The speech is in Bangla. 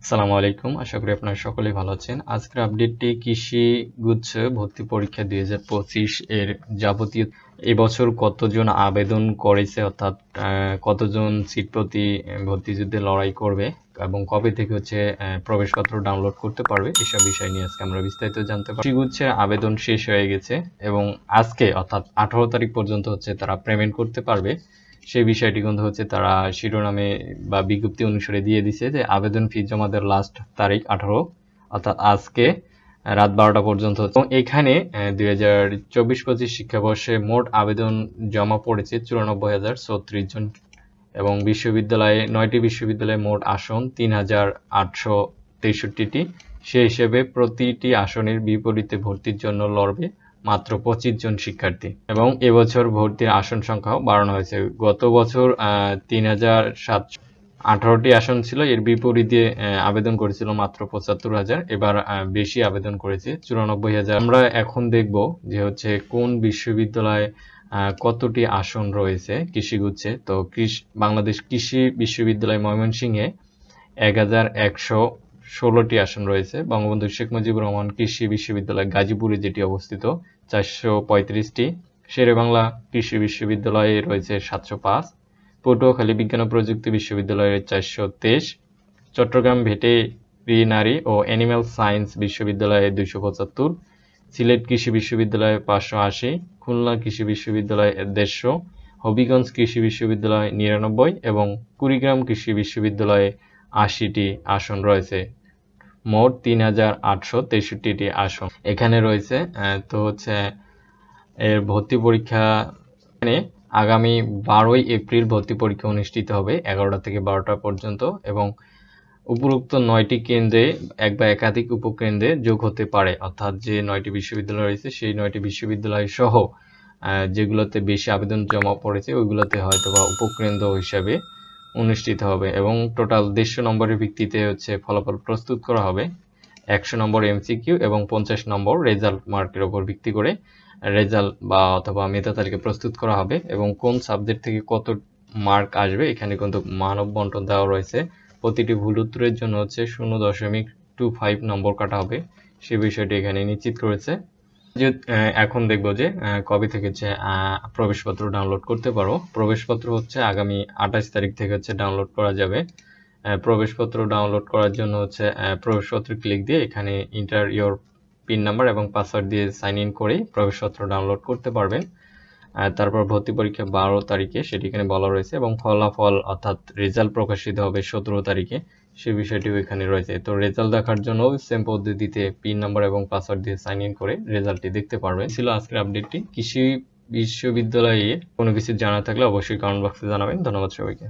আসসালামু আলাইকুম। আশা করি আপনারা সকলেই ভালো আছেন। আজকের আপডেটটি কৃষি গুচ্ছ ভর্তি পরীক্ষা দুই হাজার পঁচিশ এর যাবতীয় এবছর কতজন আবেদন করেছে অর্থাৎ কতজন সিট প্রতি আহ, ভর্তি যুদ্ধে লড়াই করবে এবং কবে থেকে হচ্ছে প্রবেশপত্র ডাউনলোড করতে পারবে এসব বিষয় নিয়ে আজকে আমরা বিস্তারিত জানতে পারি কৃষি গুচ্ছের আবেদন শেষ হয়ে গেছে এবং আজকে অর্থাৎ আঠারো তারিখ পর্যন্ত হচ্ছে তারা পেমেন্ট করতে পারবে। সেই বিষয়টি কিন্তু হচ্ছে তারা শিরোনামে বা বিজ্ঞপ্তি অনুসারে দিয়ে দিছে যে আবেদন ফি জমা দেওয়ার লাস্ট তারিখ আঠারো, অর্থাৎ আজকে রাত বারোটা পর্যন্ত হচ্ছে। এবং এখানে দুই হাজার চব্বিশ পঁচিশ শিক্ষাবর্ষে মোট আবেদন জমা পড়েছে চুরানব্বই হাজার ছত্রিশ জন। এবং বিশ্ববিদ্যালয়ে, নয়টি বিশ্ববিদ্যালয়ে মোট আসন তিন হাজার আটশো তেষট্টিটি। সেই হিসেবে প্রতিটি আসনের বিপরীতে ভর্তির জন্য লড়বে মাত্র পঁচিশ জন শিক্ষার্থী। এবং এবছর ভর্তির আসন সংখ্যাও বাড়ানো হয়েছে। গত বছর তিন হাজার সাতশো আঠারোটি আসন ছিল। এর বিপরীতে আবেদন করেছিল মাত্র পঁচাত্তর হাজার। এবার বেশি আবেদন করেছে চুরানব্বই হাজার। আমরা এখন দেখব যে হচ্ছে কোন বিশ্ববিদ্যালয়ে কতটি আসন রয়েছে কৃষিগুচ্ছে। তো কৃষি বাংলাদেশ কৃষি বিশ্ববিদ্যালয় ময়মনসিংহে এক হাজার একশো ষোলোটি আসন রয়েছে। বঙ্গবন্ধু শেখ মুজিবুর রহমান কৃষি বিশ্ববিদ্যালয় গাজীপুরে যেটি অবস্থিত, চারশো পঁয়ত্রিশটি। শেরেবাংলা কৃষি বিশ্ববিদ্যালয়ে রয়েছে সাতশো পাঁচ। পটুয়াখালী বিজ্ঞান ও প্রযুক্তি বিশ্ববিদ্যালয়ে চারশো তেইশ। চট্টগ্রাম ভেটেরিনারি ও অ্যানিম্যাল সায়েন্স বিশ্ববিদ্যালয়ে দুইশো পঁচাত্তর। সিলেট কৃষি বিশ্ববিদ্যালয়ে পাঁচশো আশি। খুলনা কৃষি বিশ্ববিদ্যালয়ে দেড়শো। হবিগঞ্জ কৃষি বিশ্ববিদ্যালয় নিরানব্বই এবং কুড়িগ্রাম কৃষি বিশ্ববিদ্যালয়ে আশিটি আসন রয়েছে। মোট তিন হাজার আটশো তেষট্টিটি আসন। এখানে রয়েছে তো হচ্ছে, এর ভর্তি পরীক্ষা এখানে আগামী বারোই এপ্রিল ভর্তি পরীক্ষা অনুষ্ঠিত হবে এগারোটা থেকে বারোটা পর্যন্ত এবং উপরোক্ত নয়টি কেন্দ্রে এক বা একাধিক উপকেন্দ্রে যোগ হতে পারে। অর্থাৎ যে নয়টি বিশ্ববিদ্যালয় রয়েছে, সেই নয়টি বিশ্ববিদ্যালয় সহ যেগুলোতে বেশি আবেদন জমা পড়েছে, ওইগুলোতে হয়তো বা উপকেন্দ্র হিসাবে অনুষ্ঠিত হবে এবং টোটাল দেড়শো নম্বরের ভিত্তিতে হচ্ছে ফলাফল প্রস্তুত করা হবে। একশো নম্বর এমসিকিউ এবং পঞ্চাশ নম্বর রেজাল্ট মার্কের ওপর ভিত্তি করে রেজাল্ট বা অথবা মেধা তালিকা প্রস্তুত করা হবে এবং কোন সাবজেক্ট থেকে কত মার্ক আসবে এখানে কিন্তু মানব বন্টন দেওয়া রয়েছে। প্রতিটি ভুল উত্তরের জন্য হচ্ছে শূন্য দশমিক টু ফাইভ নম্বর কাটা হবে। সে বিষয়টি এখানে নিশ্চিত করেছে। যে এখন দেখব যে কবে থেকে হচ্ছে প্রবেশপত্র ডাউনলোড করতে পারো। প্রবেশপত্র হচ্ছে আগামী আঠাশ তারিখ থেকে হচ্ছে ডাউনলোড করা যাবে। প্রবেশপত্র ডাউনলোড করার জন্য হচ্ছে প্রবেশপত্র ক্লিক দিয়ে এখানে ইন্টার ইয়োর পিন নাম্বার এবং পাসওয়ার্ড দিয়ে সাইন ইন করে প্রবেশপত্র ডাউনলোড করতে পারবেন। তারপর ভর্তি পরীক্ষা বারো তারিখে, সেটি এখানে বলা রয়েছে এবং ফলাফল অর্থাৎ রেজাল্ট প্রকাশিত হবে সতেরো তারিখে। সে বিষয়টিও এখানে রয়েছে। তো রেজাল্ট দেখার জন্য সেম পদ্ধতিতে পিন নাম্বার এবং পাসওয়ার্ড দিয়ে সাইন ইন করে রেজাল্টটি দেখতে পারবেন। ছিল আজকের আপডেটটি কৃষি বিশ্ববিদ্যালয়ে কোনো কিছু জানা থাকলে অবশ্যই কমেন্ট বক্সে জানাবেন। ধন্যবাদ সবাইকে।